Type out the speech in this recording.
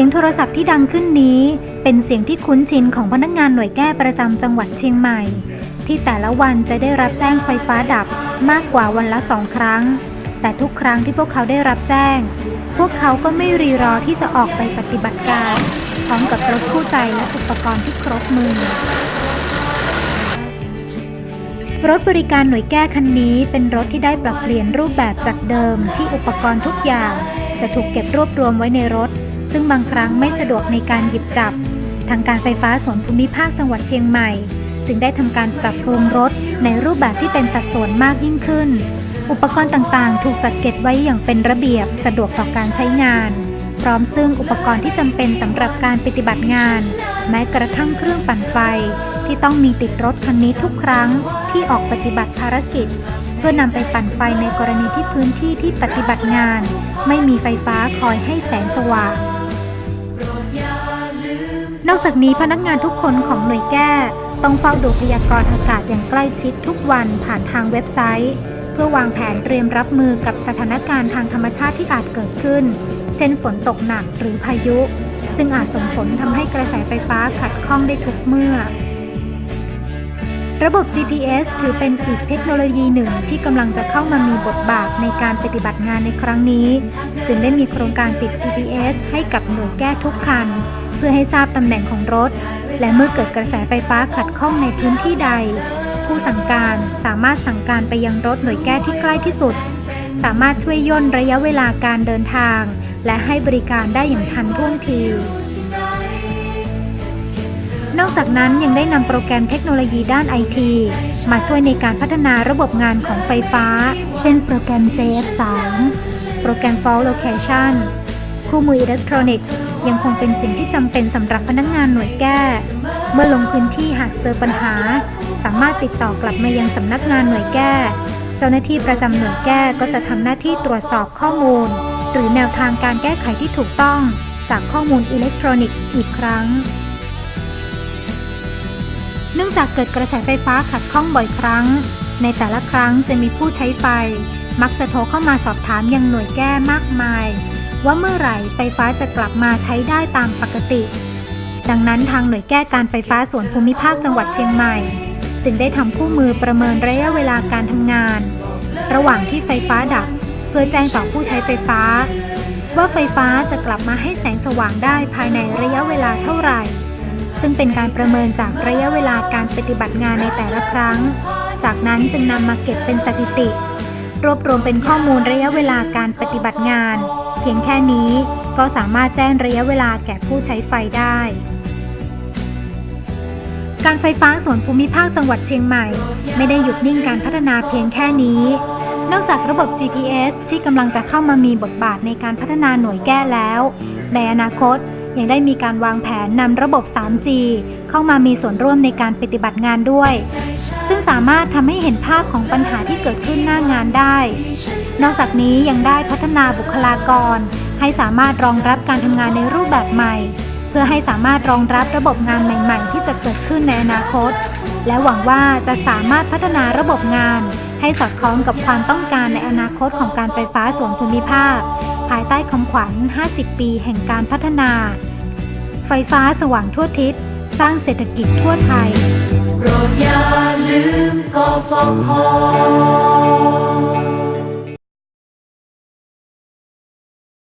สียงโทรศัพท์ที่ดังขึ้นนี้ เป็นเสียงที่คุ้นชินของพนักงานหน่วยแก้ประจำจังหวัดเชียงใหม่ ที่แต่ละวันจะได้รับแจ้งไฟฟ้าดับมากกว่าวันละสองครั้ง แต่ทุกครั้งที่พวกเขาได้รับแจ้ง พวกเขาก็ไม่รีรอที่จะออกไปปฏิบัติการ พร้อมกับรถคู่ใจและอุปกรณ์ที่ครบมือรถบริการหน่วยแก้คันนี้เป็นรถที่ได้ปรับเปลี่ยนรูปแบบจากเดิมที่อุปกรณ์ทุกอย่าง จะถูกเก็บรวบรวมไว้ในรถ ซึ่งบางครั้งไม่สะดวกในการหยิบจับ ทางการไฟฟ้าส่วนภูมิภาคจังหวัดเชียงใหม่ จึงได้ทำการปรับปรุงรถในรูปแบบที่เป็นสัดส่วนมากยิ่งขึ้น อุปกรณ์ต่างๆ ถูกจัดเก็บไว้อย่างเป็นระเบียบสะดวกต่อการใช้งาน พร้อมซึ่งอุปกรณ์ที่จำเป็นสำหรับการปฏิบัติงาน แม้กระทั่งเครื่องปั่นไฟ ที่ต้องมีติดรถคันนี้ทุกครั้งที่ออกปฏิบัติภารกิจเพื่อนำไปปั่นไฟในกรณีที่พื้นที่ที่ปฏิบัติงาน ไม่มีไฟฟ้าคอยให้แสงสว่าง นอกจากนี้พนักงานทุกคนของหน่วยแก้ ต้องเฝ้าดูพยากรณ์อากาศอย่างใกล้ชิดทุกวันผ่านทางเว็บไซต์ เพื่อวางแผนเตรียมรับมือกับสถานการณ์ทางธรรมชาติที่อาจเกิดขึ้น เช่นฝนตกหนักหรือพายุ ซึ่งอาจส่งผลทำให้กระแสไฟฟ้าขัดข้องได้ทุกเมื่อระบบ GPS ถือเป็นอีกเทคโนโลยีหนึ่งที่กำลังจะเข้ามามีบทบาทในการปฏิบัติงานในครั้งนี้ จึงได้มีโครงการติด GPS ให้กับหน่วยแก้ทุกคัน เพื่อให้ทราบตำแหน่งของรถ และเมื่อเกิดกระแสไฟฟ้าขัดข้องในพื้นที่ใด ผู้สั่งการสามารถสั่งการไปยังรถหน่วยแก้ที่ใกล้ที่สุด สามารถช่วยย่นระยะเวลาการเดินทาง และให้บริการได้อย่างทันท่วงที นอกจากนั้นยังได้นำโปรแกรมเทคโนโลยีด้านไอทีมาช่วยในการพัฒนาระบบงานของไฟฟ้า เช่นโปรแกรม JF3 โปรแกรม Fault Location คู่มืออิเล็กทรอนิกส์ยังคงเป็นสิ่งที่จำเป็นสำหรับพนักงานหน่วยแก้ เมื่อลงพื้นที่หากเจอปัญหา สามารถติดต่อกลับมายังสำนักงานหน่วยแก้ เจ้าหน้าที่ประจำหน่วยแก้ก็จะทำหน้าที่ตรวจสอบข้อมูล หรือแนวทางการแก้ไขที่ถูกต้องจากข้อมูลอิเล็กทรอนิกส์อีกครั้ง เนื่องจากเกิดกระแสไฟฟ้าขัดข้องบ่อยครั้ง ในแต่ละครั้งจะมีผู้ใช้ไฟ มักจะโทรเข้ามาสอบถามยังหน่วยแก้มากมาย ว่าเมื่อไหร่ไฟฟ้าจะกลับมาใช้ได้ตามปกติ ดังนั้นทางหน่วยแก้การไฟฟ้าส่วนภูมิภาคจังหวัดเชียงใหม่ จึงได้ทำคู่มือประเมินระยะเวลาการทำงาน ระหว่างที่ไฟฟ้าดับ เพื่อแจ้งต่อผู้ใช้ไฟฟ้า ว่าไฟฟ้าจะกลับมาให้แสงสว่างได้ภายในระยะเวลาเท่าไหร่ ซึ่งเป็นการประเมินจากระยะเวลาการปฏิบัติงานในแต่ละครั้ง จากนั้นจึงนำมาเก็บเป็นสถิติ รวบรวมเป็นข้อมูลระยะเวลาการปฏิบัติงาน พียงแค่นี้ก็สามารถแจ้งระยะเวลาแก่ผู้ใช้ไฟได้ การไฟฟ้าส่วนภูมิภาคจังหวัดเชียงใหม่ ไม่ได้หยุดนิ่งการพัฒนาเพียงแค่นี้ นอกจากระบบ GPS ที่กำลังจะเข้ามามีบทบาทในการพัฒนาหน่วยแก้แล้ว ในอนาคตยังได้มีการวางแผนนำระบบ 3G เข้ามามีส่วนร่วมในการปฏิบัติงานด้วย ซึ่งสามารถทำให้เห็นภาพของปัญหาที่เกิดขึ้นหน้างานได้ นอกจากนี้ยังได้พัฒนาบุคลากร ให้สามารถรองรับการทำงานในรูปแบบใหม่ เพื่อให้สามารถรองรับระบบงานใหม่ๆ ที่จะเกิดขึ้นในอนาคต และหวังว่าจะสามารถพัฒนาระบบงาน ให้สอดคล้องกับความต้องการในอนาคตของการไฟฟ้าส่วนภูมิภาค ภายใต้คำขวัญ 50 ปีแห่งการพัฒนา ไฟฟ้าสว่างทั่วทิศ สร้างเศรษฐกิจทั่วไทยโปรดอย่าลืมกฟผ